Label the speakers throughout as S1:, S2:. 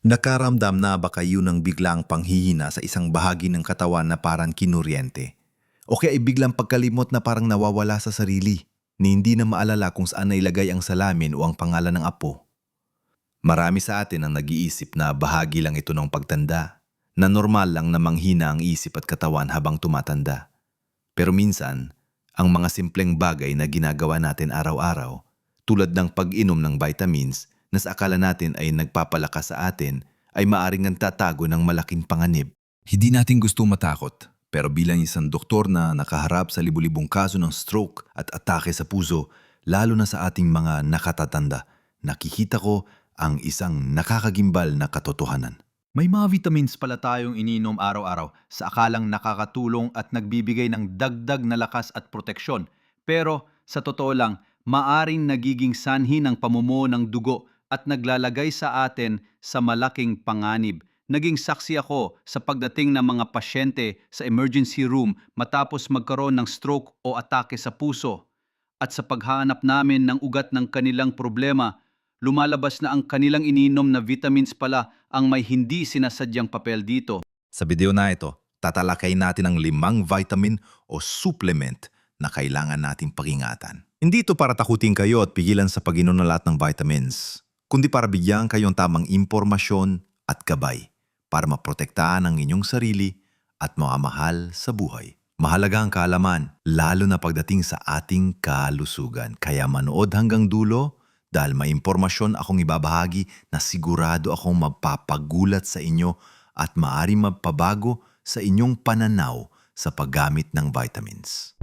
S1: Nakaramdam na ba kayo ng biglang panghihina sa isang bahagi ng katawan na parang kinuryente? O kaya ay biglang pagkalimot na parang nawawala sa sarili, ni hindi na maalala kung saan nailagay ang salamin o ang pangalan ng apo? Marami sa atin ang nag-iisip na bahagi lang ito ng pagtanda, na normal lang na manghina ang isip at katawan habang tumatanda. Pero minsan, ang mga simpleng bagay na ginagawa natin araw-araw, tulad ng pag-inom ng vitamins na sa akala natin ay nagpapalakas sa atin, ay maaring nagtatago ng malaking panganib. Hindi natin gusto matakot, pero bilang isang doktor na nakaharap sa libu-libong kaso ng stroke at atake sa puso, lalo na sa ating mga nakatatanda, nakikita ko ang isang nakakagimbal na katotohanan.
S2: May mga vitamins pala tayong ininom araw-araw sa akalang nakakatulong at nagbibigay ng dagdag na lakas at proteksyon. Pero sa totoo lang, maaring nagiging sanhi ng pamumuo ng dugo at naglalagay sa atin sa malaking panganib. Naging saksi ako sa pagdating ng mga pasyente sa emergency room matapos magkaroon ng stroke o atake sa puso. At sa paghahanap namin ng ugat ng kanilang problema, lumalabas na ang kanilang ininom na vitamins pala ang may hindi sinasadyang papel dito.
S1: Sa video na ito, tatalakay natin ang limang vitamin o supplement na kailangan nating pag-ingatan. Hindi ito para takutin kayo at pigilan sa pag-inom ng lahat ng vitamins, kundi para bigyan kayong tamang impormasyon at gabay para maprotektahan ang inyong sarili at mga mahal sa buhay. Mahalaga ang kaalaman, lalo na pagdating sa ating kalusugan. Kaya manood hanggang dulo dahil may impormasyon akong ibabahagi na sigurado akong magpapagulat sa inyo at maari magpabago sa inyong pananaw sa paggamit ng vitamins.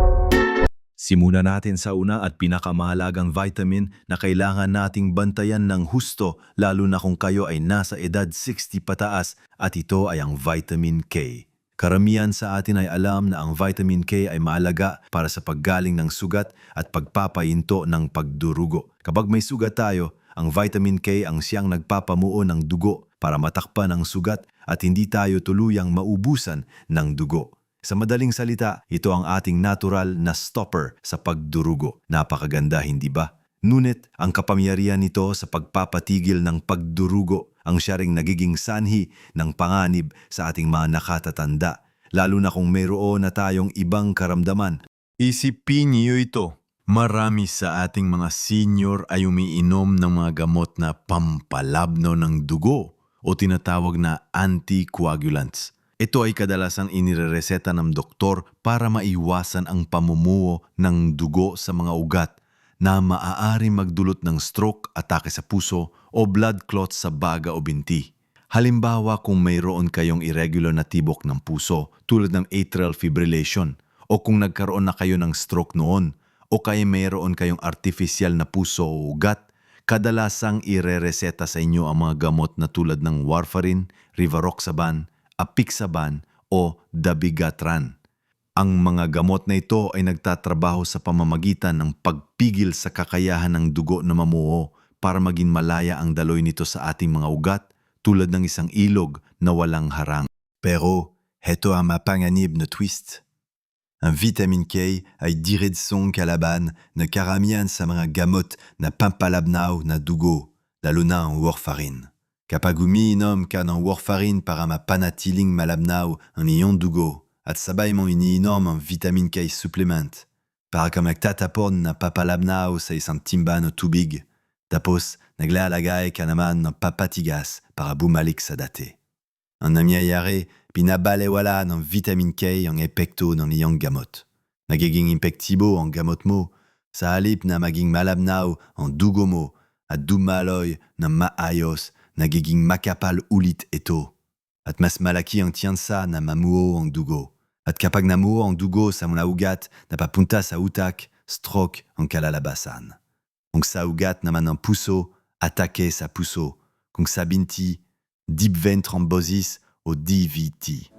S1: Simulan natin sa una at pinakamahalagang vitamin na kailangan nating bantayan ng husto lalo na kung kayo ay nasa edad 60 pataas at ito ay ang vitamin K. Karamihan sa atin ay alam na ang vitamin K ay maalaga para sa paggaling ng sugat at pagpapayinto ng pagdurugo. Kapag may sugat tayo, ang vitamin K ang siyang nagpapamuo ng dugo para matakpan ang sugat at hindi tayo tuluyang maubusan ng dugo. Sa madaling salita, ito ang ating natural na stopper sa pagdurugo. Napakaganda, hindi ba? Ngunit ang kapangyarihan nito sa pagpapatigil ng pagdurugo ang siya ring nagiging sanhi ng panganib sa ating mga nakatatanda, lalo na kung mayroon na tayong ibang karamdaman. Isipin niyo ito. Marami sa ating mga senior ay umiinom ng mga gamot na pampalabno ng dugo o tinatawag na anticoagulants. Ito ay kadalasang inirereseta ng doktor para maiwasan ang pamumuo ng dugo sa mga ugat na maaari magdulot ng stroke, atake sa puso o blood clots sa baga o binti. Halimbawa kung mayroon kayong irregular na tibok ng puso tulad ng atrial fibrillation o kung nagkaroon na kayo ng stroke noon o kaya mayroon kayong artificial na puso o ugat, kadalasang irereseta sa inyo ang mga gamot na tulad ng warfarin, rivaroxaban, apixaban o dabigatran. Ang mga gamot na ito ay nagtatrabaho sa pamamagitan ng pagpigil sa kakayahan ng dugo na mamuo para maging malaya ang daloy nito sa ating mga ugat tulad ng isang ilog na walang harang. Pero, heto ang mapanganib na twist. Ang vitamin K ay diretsong kalaban na karamihan sa mga gamot na pampalabnaw na dugo, lalo na ang warfarin. Kapag umiinom ka ng warfarin para mapanatiling malabnaw ang iyong dugo at sabay mong iniinom ang vitamin K supplement para ka magtatapon na papalabnaw sa isang timba ng tubig tapos naglalagay ka naman ng papatigas para bumalik sa dati. Ang nangyayari, pinabalewala ng vitamin K ang epekto ng iyong gamot. Nagiging impektibo ang gamot mo sa halip na maging malabnaw ang dugo mo at dumaloy ng maayos nagiging makapal ulit ito. At malaki ang tiyansa na mamuo ang dugo. At kapag namuo ang dugo sa ugat na papunta sa utak, stroke ang kalalabasan. Kung sa ugat naman ang puso, sa puso. Kung sa binti, deep vein thrombosis o DVT.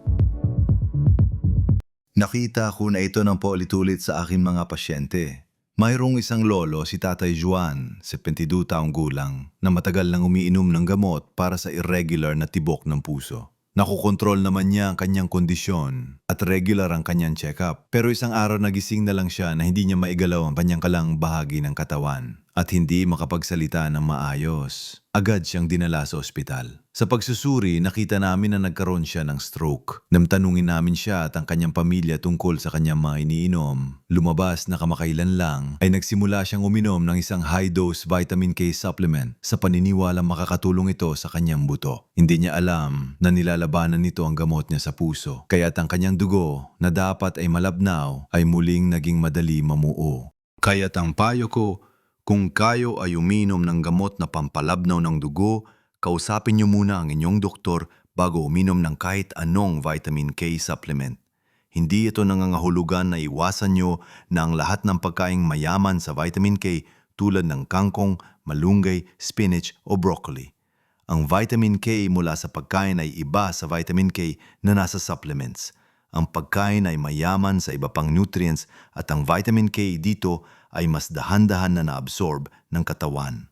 S1: Nakita na ito paulit-ulit sa aking mga. Mayroong isang lolo, si Tatay Juan, 72 taong gulang, na matagal nang umiinom ng gamot para sa irregular na tibok ng puso. Nakukontrol naman niya ang kanyang kondisyon at regular ang kanyang check-up. Pero isang araw nagising na lang siya na hindi niya maigalaw ang kanyang kalang bahagi ng katawan. At hindi makapagsalita ng maayos. Agad siyang dinala sa ospital. Sa pagsusuri, nakita namin na nagkaroon siya ng stroke. Namtanungin namin siya at ang kanyang pamilya tungkol sa kanyang mga iniinom. Lumabas na kamakailan lang ay nagsimula siyang uminom ng isang high-dose vitamin K supplement sa paniniwala makakatulong ito sa kanyang buto. Hindi niya alam na nilalabanan nito ang gamot niya sa puso. Kaya't ang kanyang dugo na dapat ay malabnaw ay muling naging madali mamuo. Kaya't ang payo ko, kung kayo ay uminom ng gamot na pampalabnaw ng dugo, kausapin niyo muna ang inyong doktor bago uminom ng kahit anong vitamin K supplement. Hindi ito nangangahulugan na iwasan niyo na ang lahat ng pagkaing mayaman sa vitamin K tulad ng kangkong, malunggay, spinach o broccoli. Ang vitamin K mula sa pagkain ay iba sa vitamin K na nasa supplements. Ang pagkain ay mayaman sa iba pang nutrients at ang vitamin K dito ay mas dahan-dahan na naabsorb ng katawan.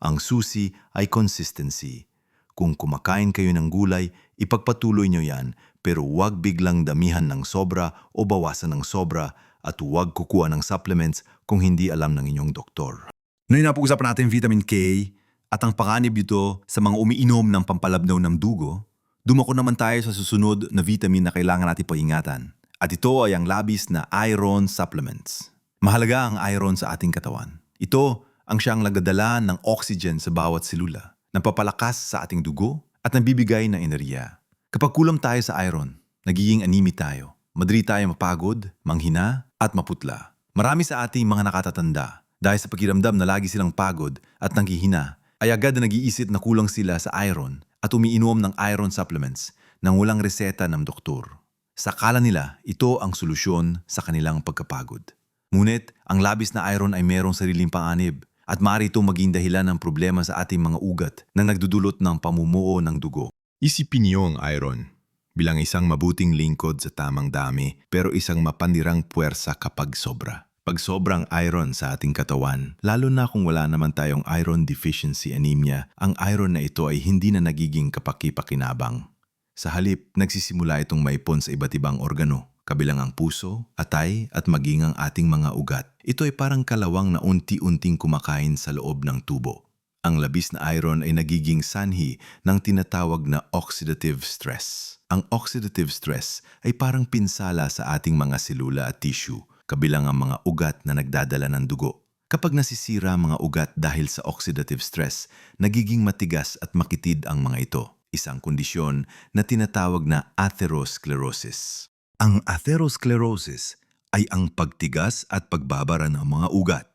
S1: Ang susi ay consistency. Kung kumakain kayo ng gulay, ipagpatuloy nyo yan pero huwag biglang damihan ng sobra o bawasan ng sobra at huwag kukuha ng supplements kung hindi alam ng inyong doktor. Ngayon napag-usapan natin vitamin K at ang panganib nito sa mga umiinom ng pampalabnaw ng dugo. Dumako naman tayo sa susunod na vitamin na kailangan natin paingatan. At ito ay ang labis na iron supplements. Mahalaga ang iron sa ating katawan. Ito ang siyang nagdadala ng oxygen sa bawat selula, napapalakas sa ating dugo at nabibigay ng enerhiya. Kapag kulang tayo sa iron, nagiging anemic tayo. Madali tayo mapagod, manghina at maputla. Marami sa ating mga nakatatanda dahil sa pakiramdam na lagi silang pagod at nanghihina ay agad na nag-iisip na kulang sila sa iron at umiinom ng iron supplements nang walang reseta ng doktor. Sa kala nila, ito ang solusyon sa kanilang pagkapagod. Ngunit, ang labis na iron ay merong sariling panganib at maaari itong maging dahilan ng problema sa ating mga ugat na nagdudulot ng pamumuo ng dugo. Isipin niyo ang iron bilang isang mabuting lingkod sa tamang dami pero isang mapanirang puwersa kapag sobra. Pag sobrang iron sa ating katawan, lalo na kung wala naman tayong iron deficiency anemia, ang iron na ito ay hindi na nagiging kapaki-pakinabang. Sa halip, nagsisimula itong maipon sa iba't ibang organo, kabilang ang puso, atay at maging ang ating mga ugat. Ito ay parang kalawang na unti-unting kumakain sa loob ng tubo. Ang labis na iron ay nagiging sanhi ng tinatawag na oxidative stress. Ang oxidative stress ay parang pinsala sa ating mga selula at tissue, kabilang ang mga ugat na nagdadala ng dugo. Kapag nasisira ang mga ugat dahil sa oxidative stress, nagiging matigas at makitid ang mga ito, isang kondisyon na tinatawag na atherosclerosis. Ang atherosclerosis ay ang pagtigas at pagbabara ng mga ugat.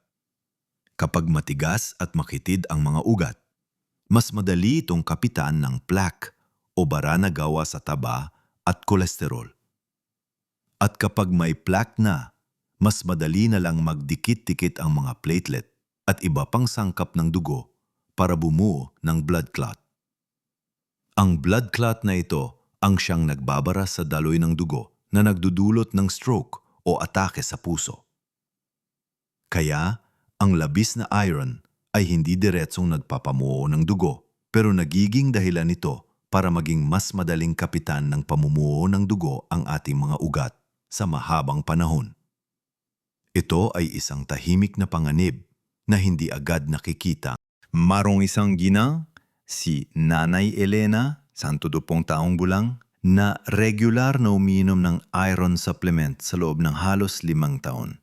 S1: Kapag matigas at makitid ang mga ugat, mas madali itong kapitan ng plaque o bara na gawa sa taba at kolesterol. At kapag may plaque na, mas madali na lang magdikit-dikit ang mga platelet at iba pang sangkap ng dugo para bumuo ng blood clot. Ang blood clot na ito ang siyang nagbabara sa daloy ng dugo na nagdudulot ng stroke o atake sa puso. Kaya, ang labis na iron ay hindi diretsong nagpapamuo ng dugo pero nagiging dahilan nito para maging mas madaling kapitan ng pamumuo ng dugo ang ating mga ugat sa mahabang panahon. Ito ay isang tahimik na panganib na hindi agad nakikita. Marong isang gina, si Nanay Elena, santo dupong taong gulang, na regular na umiinom ng iron supplement sa loob ng halos limang taon.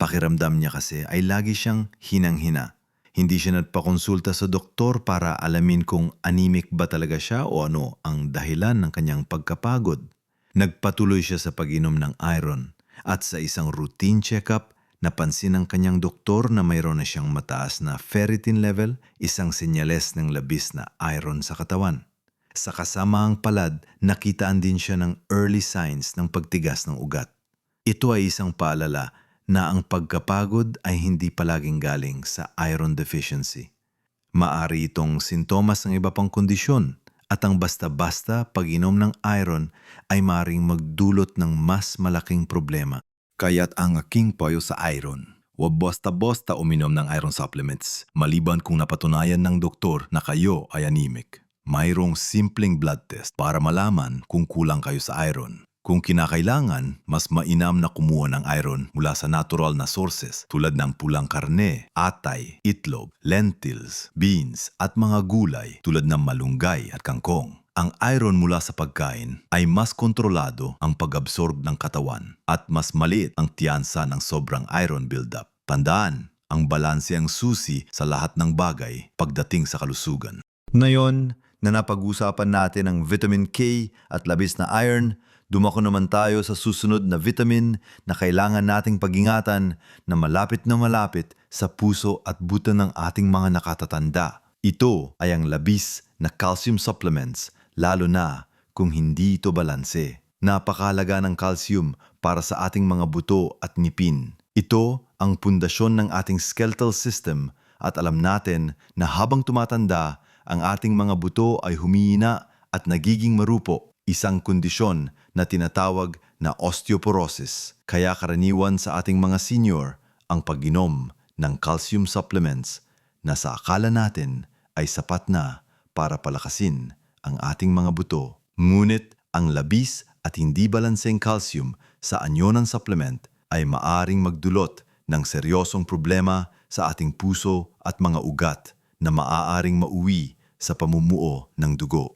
S1: Pakiramdam niya kasi ay lagi siyang hinang-hina. Hindi siya nagpakonsulta sa doktor para alamin kung anemic ba talaga siya o ano ang dahilan ng kanyang pagkapagod. Nagpatuloy siya sa pag-inom ng iron at sa isang routine checkup, napansin ng kanyang doktor na mayroon na siyang mataas na ferritin level, isang senyales ng labis na iron sa katawan. Sa kasamaang palad, nakitaan din siya ng early signs ng pagtigas ng ugat. Ito ay isang paalala na ang pagkapagod ay hindi palaging galing sa iron deficiency. Maari itong sintomas ng iba pang kondisyon at ang basta-basta pag-inom ng iron ay maring magdulot ng mas malaking problema. Kaya't ang aking payo sa iron, huwag basta-basta uminom ng iron supplements maliban kung napatunayan ng doktor na kayo ay anemic. Mayroong simpleng blood test para malaman kung kulang kayo sa iron. Kung kinakailangan, mas mainam na kumuha ng iron mula sa natural na sources tulad ng pulang karne, atay, itlog, lentils, beans at mga gulay tulad ng malunggay at kangkong. Ang iron mula sa pagkain ay mas kontrolado ang pag-absorb ng katawan at mas maliit ang tiyansa ng sobrang iron buildup. Tandaan, ang balanse ang susi sa lahat ng bagay pagdating sa kalusugan. Ngayon na napag-usapan natin ang vitamin K at labis na iron, dumako naman tayo sa susunod na vitamin na kailangan nating pag-ingatan na malapit na malapit sa puso at buto ng ating mga nakatatanda. Ito ay ang labis na calcium supplements, lalo na kung hindi ito balanse. Napakalaga ng calcium para sa ating mga buto at ngipin. Ito ang pundasyon ng ating skeletal system at alam natin na habang tumatanda, ang ating mga buto ay humihina at nagiging marupo, isang kondisyon na tinatawag na osteoporosis. Kaya karaniwan sa ating mga senior ang pag-inom ng calcium supplements na sa akala natin ay sapat na para palakasin ang ating mga buto. Ngunit ang labis at hindi balanseng calcium sa anyo ng supplement ay maaring magdulot ng seryosong problema sa ating puso at mga ugat na maaaring mauwi sa pamumuo ng dugo.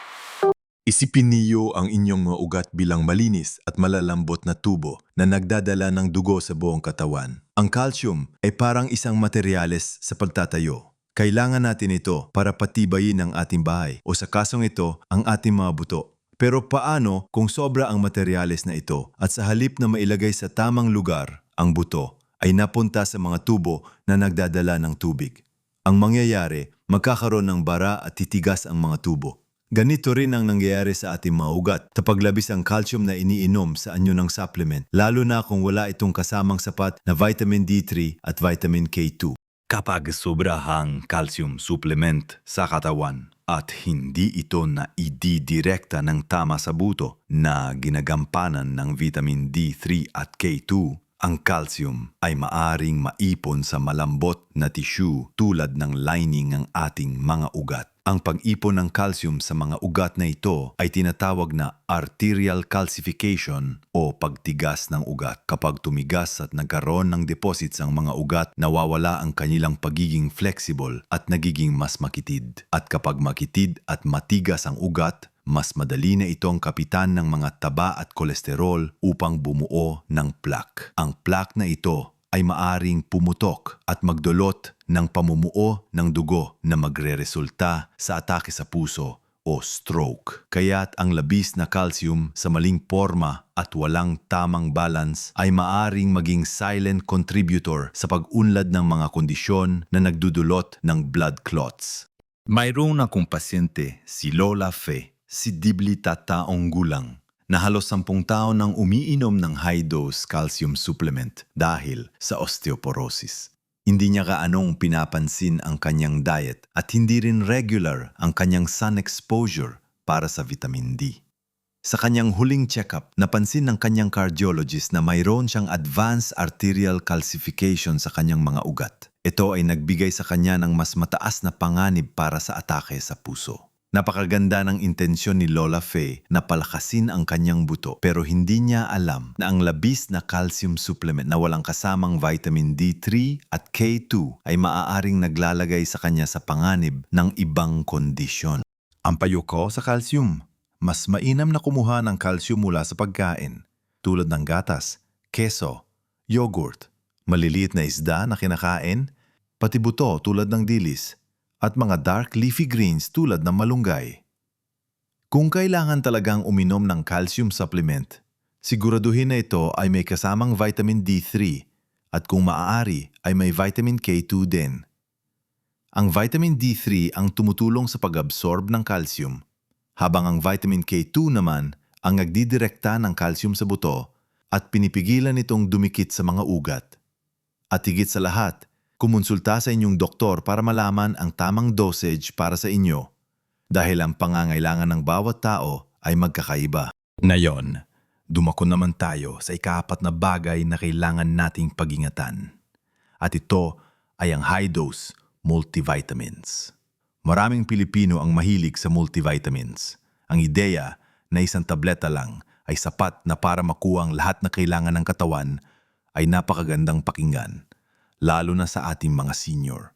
S1: Isipin niyo ang inyong ugat bilang malinis at malalambot na tubo na nagdadala ng dugo sa buong katawan. Ang calcium ay parang isang materyales sa pagtatayo. Kailangan natin ito para patibayin ang ating bahay o sa kasong ito ang ating mga buto. Pero paano kung sobra ang materyales na ito at sa halip na mailagay sa tamang lugar, ang buto ay napunta sa mga tubo na nagdadala ng tubig? Ang mangyayari, magkakaroon ng bara at titigas ang mga tubo. Ganito rin ang nangyayari sa ating mga ugat kapag labis ang calcium na iniinom sa anyo ng supplement, lalo na kung wala itong kasamang sapat na vitamin D3 at vitamin K2. Kapag sobrahang calcium supplement sa katawan at hindi ito na ididirekta ng tama sa buto na ginagampanan ng vitamin D3 at K2, ang calcium ay maaring maipon sa malambot na tissue tulad ng lining ng ating mga ugat. Ang pag-ipon ng calcium sa mga ugat na ito ay tinatawag na arterial calcification o pagtigas ng ugat. Kapag tumigas at nagkaroon ng deposits ang mga ugat, nawawala ang kanilang pagiging flexible at nagiging mas makitid. At kapag makitid at matigas ang ugat, mas madali na itong kapitan ng mga taba at kolesterol upang bumuo ng plaque. Ang plaque na ito ay maaring pumutok at magdulot ng pamumuo ng dugo na magreresulta sa atake sa puso o stroke. Kaya't ang labis na calcium sa maling forma at walang tamang balance ay maaring maging silent contributor sa pag-unlad ng mga kondisyon na nagdudulot ng blood clots. Mayroon akong pasyente, si Lola Fe, si Diblita taong gulang, na halos sampung taon nang umiinom ng high-dose calcium supplement dahil sa osteoporosis. Hindi niya kaanong pinapansin ang kanyang diet at hindi rin regular ang kanyang sun exposure para sa vitamin D. Sa kanyang huling check-up, napansin ng kanyang cardiologist na mayroon siyang advanced arterial calcification sa kanyang mga ugat. Ito ay nagbigay sa kanya ng mas mataas na panganib para sa atake sa puso. Napakaganda ng intensyon ni Lola Faye na palakasin ang kanyang buto pero hindi niya alam na ang labis na calcium supplement na walang kasamang vitamin D3 at K2 ay maaaring naglalagay sa kanya sa panganib ng ibang kondisyon. Ang payo ko sa calcium, mas mainam na kumuha ng calcium mula sa pagkain tulad ng gatas, keso, yogurt, maliliit na isda na kinakain, pati buto tulad ng dilis, at mga dark leafy greens tulad ng malunggay. Kung kailangan talagang uminom ng calcium supplement, siguraduhin na ito ay may kasamang vitamin D3 at kung maaari ay may vitamin K2 din. Ang vitamin D3 ang tumutulong sa pag-absorb ng calcium, habang ang vitamin K2 naman ang nagdidirekta ng calcium sa buto at pinipigilan itong dumikit sa mga ugat. At higit sa lahat, kumonsulta sa inyong doktor para malaman ang tamang dosage para sa inyo dahil ang pangangailangan ng bawat tao ay magkakaiba. Ngayon, dumako naman tayo sa ikaapat na bagay na kailangan nating pagingatan. At ito ay ang high-dose multivitamins. Maraming Pilipino ang mahilig sa multivitamins. Ang ideya na isang tableta lang ay sapat na para makuha ang lahat na kailangan ng katawan ay napakagandang pakinggan, lalo na sa ating mga senior.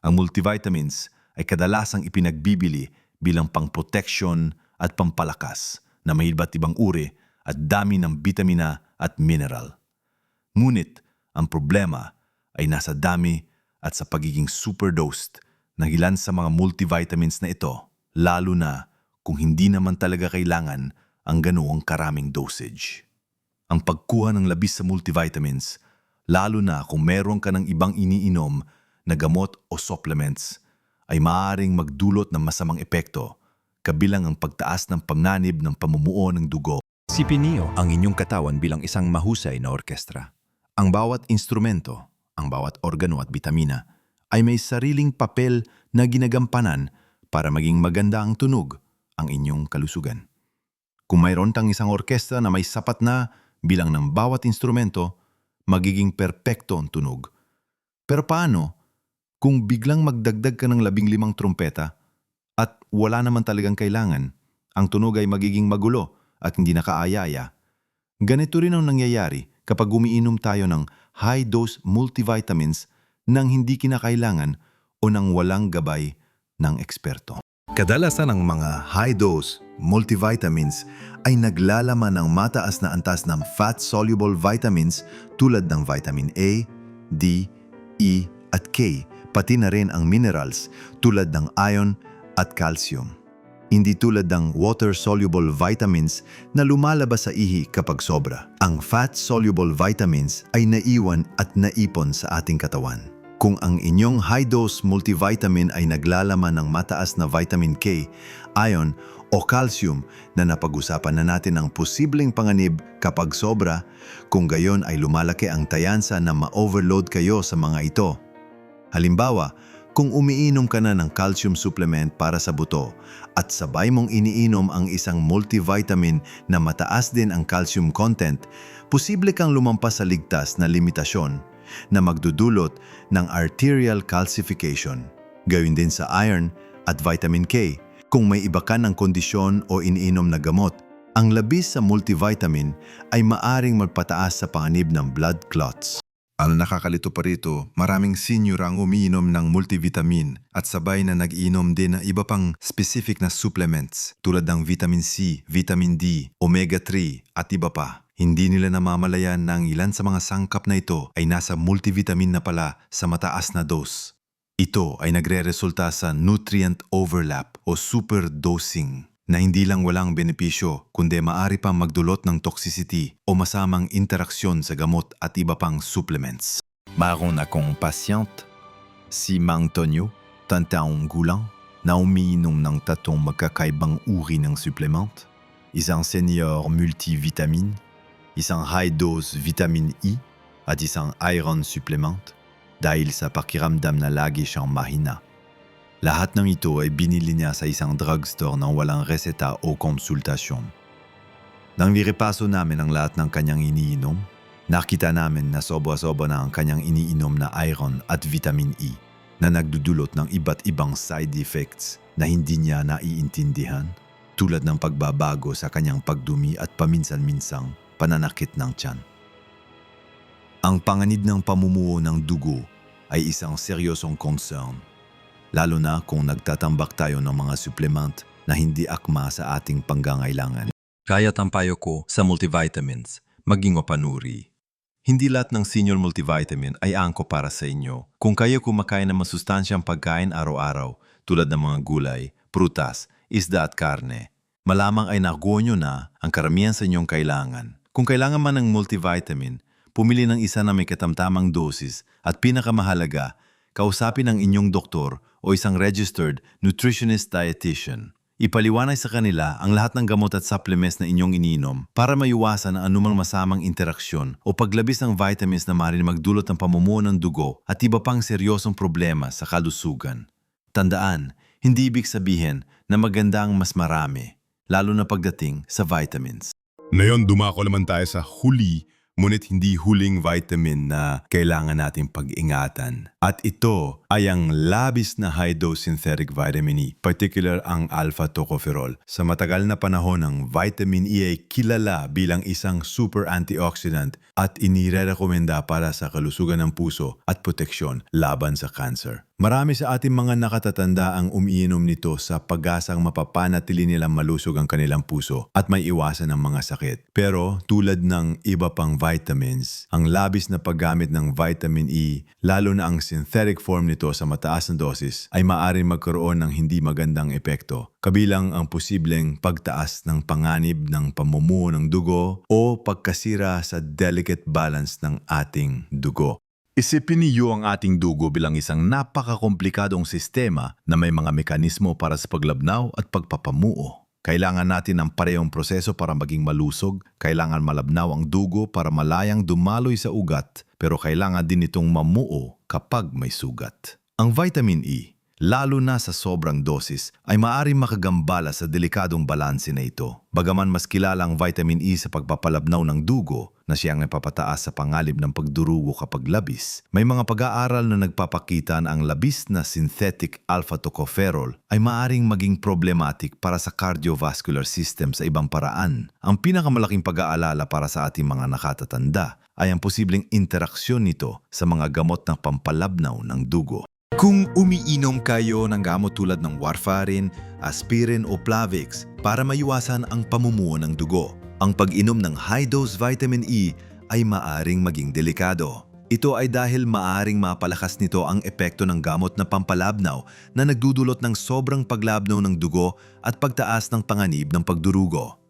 S1: Ang multivitamins ay kadalasang ipinagbibili bilang pang-protection at pampalakas na may iba't ibang uri at dami ng bitamina at mineral. Ngunit ang problema ay nasa dami at sa pagiging superdosed ng ilan sa mga multivitamins na ito, lalo na kung hindi naman talaga kailangan ang ganoong karaming dosage. Ang pagkuha ng labis sa multivitamins, lalo na kung meron ka ng ibang iniinom na gamot o supplements, ay maaaring magdulot ng masamang epekto, kabilang ang pagtaas ng panganib ng pamumuo ng dugo
S3: Sipin niyo ang inyong katawan bilang isang mahusay na orkestra.
S1: Ang bawat instrumento, ang bawat organo at bitamina ay may sariling papel na ginagampanan para maging maganda ang tunog ang inyong kalusugan. Kung mayroon kang isang orkestra na may sapat na bilang ng bawat instrumento, magiging perpekto ang tunog. Pero paano kung biglang magdagdag ka ng labing limang trumpeta at wala naman talagang kailangan, ang tunog ay magiging magulo at hindi nakaayaya? Ganito rin ang nangyayari kapag umiinom tayo ng high-dose multivitamins nang hindi kinakailangan o nang walang gabay ng eksperto. Kadalasan ang mga high-dose multivitamins ay naglalaman ng mataas na antas ng fat-soluble vitamins tulad ng vitamin A, D, E at K, pati na rin ang minerals tulad ng iron at calcium hindi tulad ng water-soluble vitamins na lumalabas sa ihi kapag sobra. Ang fat-soluble vitamins ay naiwan at naipon sa ating katawan. Kung ang inyong high-dose multivitamin ay naglalaman ng mataas na vitamin K, iron o calcium na napag-usapan na natin ang posibleng panganib kapag sobra, kung gayon ay lumalaki ang tayansa na ma-overload kayo sa mga ito. Halimbawa, kung umiinom ka na ng calcium supplement para sa buto at sabay mong iniinom ang isang multivitamin na mataas din ang calcium content, posible kang lumampas sa ligtas na limitasyon na magdudulot ng arterial calcification. Gawin din sa iron at vitamin K. Kung may iba ka ng kondisyon o iniinom na gamot, ang labis sa multivitamin ay maaring magpataas sa panganib ng blood clots. Ang nakakalito pa rito, maraming senior ang umiinom ng multivitamin at sabay na nag-inom din ng iba pang specific na supplements tulad ng vitamin C, vitamin D, omega-3 at iba pa. Hindi nila namamalayan na ang ilan sa mga sangkap na ito ay nasa multivitamin na pala sa mataas na dose. Ito ay nagre-resulta sa nutrient overlap o superdosing na hindi lang walang benepisyo kundi maari pang magdulot ng toxicity o masamang interaksyon sa gamot at iba pang supplements. Maroon akong pasyente, si Mang Tonyo, tantaong gulang, na umiinom ng tatong magkakaibang uri ng supplement, isang senior multivitamin, isang high-dose vitamin E at isang iron supplement dahil sa pakiramdam na lagi siyang mahina. Lahat ng ito ay binili niya sa isang drugstore nang walang reseta o konsultasyon. Nang nirepaso namin ang lahat ng kanyang iniinom, nakita namin na sobra-sobra na ang kanyang iniinom na iron at vitamin E na nagdudulot ng iba't ibang side effects na hindi niya naiintindihan tulad ng pagbabago sa kanyang pagdumi at paminsan-minsang pananakit ng tiyan. Ang panganid ng pamumuo ng dugo ay isang seryosong concern lalo na kung nagtatambak tayo ng mga supplement na hindi akma sa ating panggangailangan.
S3: Kaya tampayo ko sa multivitamins, maging mapanuri.
S1: Hindi lahat ng senior multivitamin ay angko para sa inyo. Kung kayo kumakain ng masustansyang pagkain araw-araw tulad ng mga gulay, prutas, isda at karne, malamang ay nakuha nyo na ang karamihan sa inyong kailangan. Kung kailangan man ng multivitamin, pumili ng isa na may katamtamang dosis at pinakamahalaga, kausapin ang inyong doktor o isang registered nutritionist dietitian. Ipaliwanay sa kanila ang lahat ng gamot at supplements na inyong ininom para maiwasan ang anumang masamang interaksyon o paglabis ng vitamins na maaaring magdulot ng pamumuo ng dugo at iba pang seryosong problema sa kalusugan. Tandaan, hindi ibig sabihin na maganda ang mas marami, lalo na pagdating sa vitamins.
S4: Ngayon dumako naman tayo sa huli ngunit hindi huling vitamin na kailangan nating pag-ingatan. At ito
S5: ay ang labis na high-dose synthetic vitamin E, particular ang alpha-tocopherol. Sa matagal na panahon, ang vitamin E ay kilala bilang isang super antioxidant at inirerekomenda para sa kalusugan ng puso at proteksyon laban sa cancer. Marami sa ating mga nakatatanda ang umiinom nito sa pag-asang mapapanatili nilang malusog ang kanilang puso at may iwasan ng mga sakit. Pero tulad ng iba pang vitamins, ang labis na paggamit ng vitamin E, lalo na ang synthetic form nito sa mataas na dosis, ay maaaring magkaroon ng hindi magandang epekto. Kabilang ang posibleng pagtaas ng panganib ng pamumuo ng dugo o pagkasira sa delicate balance ng ating dugo.
S1: Isipin niyo ang ating dugo bilang isang napakakomplikadong sistema na may mga mekanismo para sa paglabnaw at pagpapamuo. Kailangan natin ng parehong proseso para maging malusog, kailangan malabnaw ang dugo para malayang dumaloy sa ugat, pero kailangan din itong mamuo kapag may sugat. Ang vitamin E, lalo na sa sobrang dosis, ay maaaring makagambala sa delikadong balanse na ito. Bagaman mas kilala ang vitamin E sa pagpapalabnaw ng dugo na siyang napapataas sa pangalib ng pagdurugo kapag labis, may mga pag-aaral na nagpapakita na ang labis na synthetic alpha-tocopherol ay maaaring maging problematic para sa cardiovascular system sa ibang paraan. Ang pinakamalaking pag-aalala para sa ating mga nakatatanda ay ang posibleng interaksyon nito sa mga gamot na pampalabnaw ng dugo. Kung umiinom kayo ng gamot tulad ng warfarin, aspirin o Plavix para maiwasan ang pamumuo ng dugo, ang pag-inom ng high-dose vitamin E ay maaring maging delikado. Ito ay dahil maaring mapalakas nito ang epekto ng gamot na pampalabnaw na nagdudulot ng sobrang paglabnaw ng dugo at pagtaas ng panganib ng pagdurugo.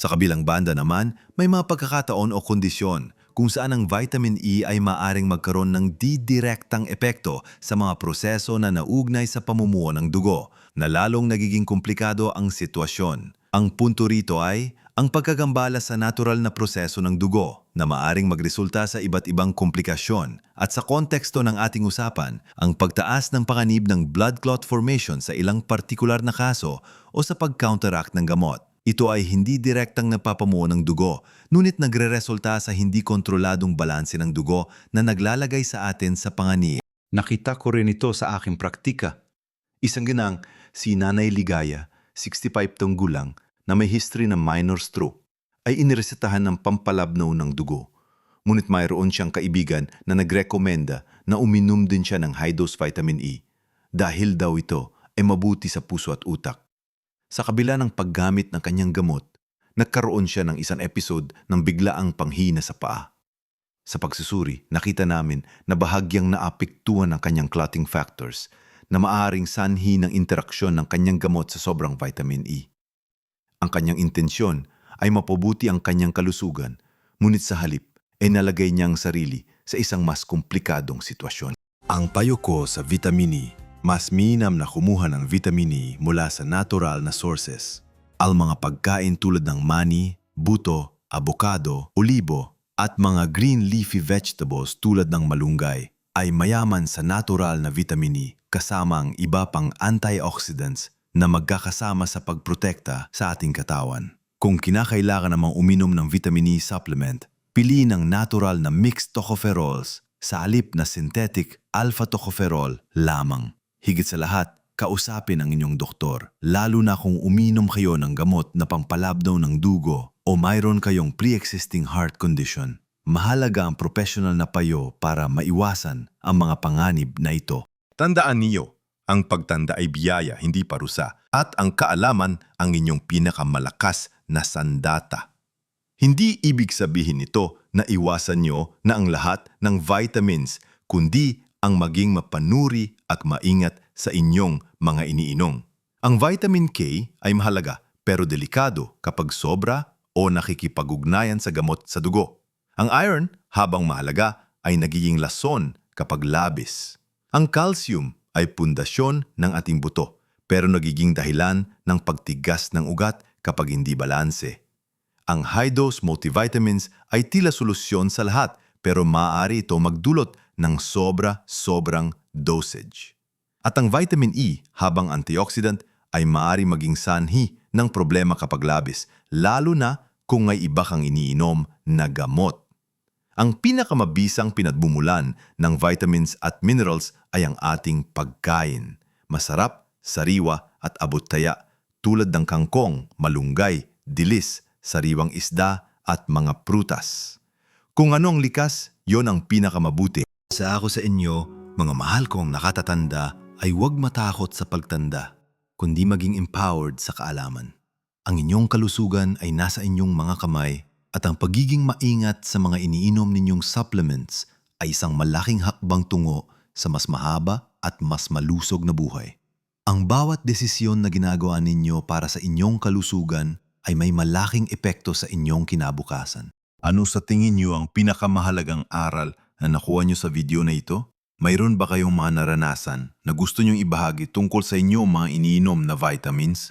S1: Sa kabilang banda naman, may mga pagkakataon o kondisyon kung saan ang vitamin E ay maaring magkaroon ng didirektang epekto sa mga proseso na naugnay sa pamumuo ng dugo, na lalong nagiging komplikado ang sitwasyon. Ang punto rito ay ang pagkagambala sa natural na proseso ng dugo na maaring magresulta sa iba't ibang komplikasyon at sa konteksto ng ating usapan, ang pagtaas ng panganib ng blood clot formation sa ilang partikular na kaso o sa pag-counteract ng gamot. Ito ay hindi direktang napapamuo ng dugo, ngunit nagre-resulta sa hindi kontroladong balanse ng dugo na naglalagay sa atin sa panganib. Nakita ko rin ito sa aking praktika. Isang ginang, si Nanay Ligaya, 65 taong gulang, na may history ng minor stroke, ay iniresetahan ng pampalabnaw ng dugo. Ngunit mayroon siyang kaibigan na nagrekomenda na uminom din siya ng high-dose vitamin E dahil daw ito ay mabuti sa puso at utak. Sa kabila ng paggamit ng kanyang gamot, nagkaroon siya ng isang episode ng biglaang panghina sa paa. Sa pagsusuri, nakita namin na bahagyang naapektuhan ng kanyang clotting factors na maaring sanhi ng interaksyon ng kanyang gamot sa sobrang vitamin E. Ang kanyang intensyon ay mapabuti ang kanyang kalusugan, ngunit sa halip ay nalagay niyang sarili sa isang mas komplikadong sitwasyon. Ang payo ko sa vitamin E mas minam na kumuha ng vitamin E mula sa natural na sources. Ang mga pagkain tulad ng mani, buto, abokado, olibo, at mga green leafy vegetables tulad ng malunggay ay mayaman sa natural na vitamin E kasama ang iba pang antioxidants na magkakasama sa pagprotekta sa ating katawan. Kung kinakailangan namang uminom ng vitamin E supplement, piliin ang natural na mixed tocopherols sa alip na synthetic alpha-tocopherol lamang. Higit sa lahat, kausapin ang inyong doktor, lalo na kung uminom kayo ng gamot na pampalabdaw ng dugo o mayroon kayong pre-existing heart condition. Mahalaga ang professional na payo para maiwasan ang mga panganib na ito.
S4: Tandaan niyo, ang pagtanda ay biyaya, hindi parusa, at ang kaalaman ang inyong pinakamalakas na sandata. Hindi ibig sabihin nito na iwasan nyo na ang lahat ng vitamins, kundi ang maging mapanuri at maingat sa inyong mga iniinom. Ang vitamin K ay mahalaga pero delikado kapag sobra o nakikipag-ugnayan sa gamot sa dugo. Ang iron, habang mahalaga, ay nagiging lason kapag labis. Ang calcium ay pundasyon ng ating buto pero nagiging dahilan ng pagtigas ng ugat kapag hindi balanse. Ang high-dose multivitamins ay tila solusyon sa lahat pero maaari ito magdulot ng sobra-sobrang dosage. At ang vitamin E habang antioxidant ay maaari maging sanhi ng problema kapag labis, lalo na kung may iba kang iniinom na gamot. Ang pinakamabisang pinadbumulan ng vitamins at minerals ay ang ating pagkain. Masarap, sariwa at abot-taya tulad ng kangkong, malunggay, dilis, sariwang isda at mga prutas. Kung ano ang likas, yon ang pinakamabuti.
S1: Sa ako sa inyo, mga mahal kong nakatatanda, ay huwag matakot sa pagtanda, kundi maging empowered sa kaalaman. Ang inyong kalusugan ay nasa inyong mga kamay at ang pagiging maingat sa mga iniinom ninyong supplements ay isang malaking hakbang tungo sa mas mahaba at mas malusog na buhay. Ang bawat desisyon na ginagawa ninyo para sa inyong kalusugan ay may malaking epekto sa inyong kinabukasan.
S4: Ano sa tingin niyo ang pinakamahalagang aral na nakuha niyo sa video na ito? Mayroon ba kayong mga naranasan na gusto niyong ibahagi tungkol sa inyong mga iniinom na vitamins?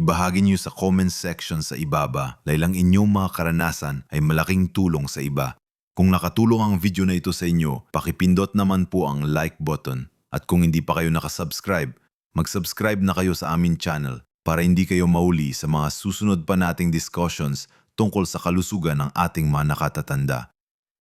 S4: Ibahagi niyo sa comment section sa ibaba dahil ang inyong mga karanasan ay malaking tulong sa iba. Kung nakatulong ang video na ito sa inyo, pakipindot naman po ang like button. At kung hindi pa kayo nakasubscribe, mag-subscribe na kayo sa amin channel para hindi kayo mauli sa mga susunod pa nating discussions tungkol sa kalusugan ng ating mga nakatatanda.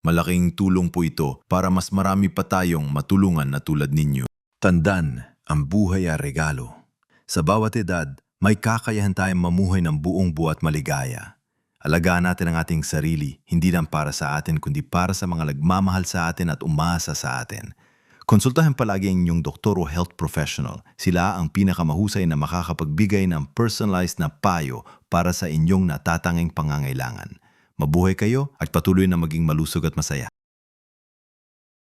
S4: Malaking tulong po ito para mas marami pa tayong matulungan na tulad ninyo. Tandan, ang buhay ay regalo. Sa bawat edad, may kakayahan tayong mamuhay ng buong buhat maligaya. Alagaan natin ang ating sarili, hindi lang para sa atin kundi para sa mga nagmamahal sa atin at umasa sa atin. Konsultahan palagi ang inyong doktor o health professional. Sila ang pinakamahusay na makakapagbigay ng personalized na payo para sa inyong natatanging pangangailangan. Mabuhay kayo at patuloy na maging malusog at masaya.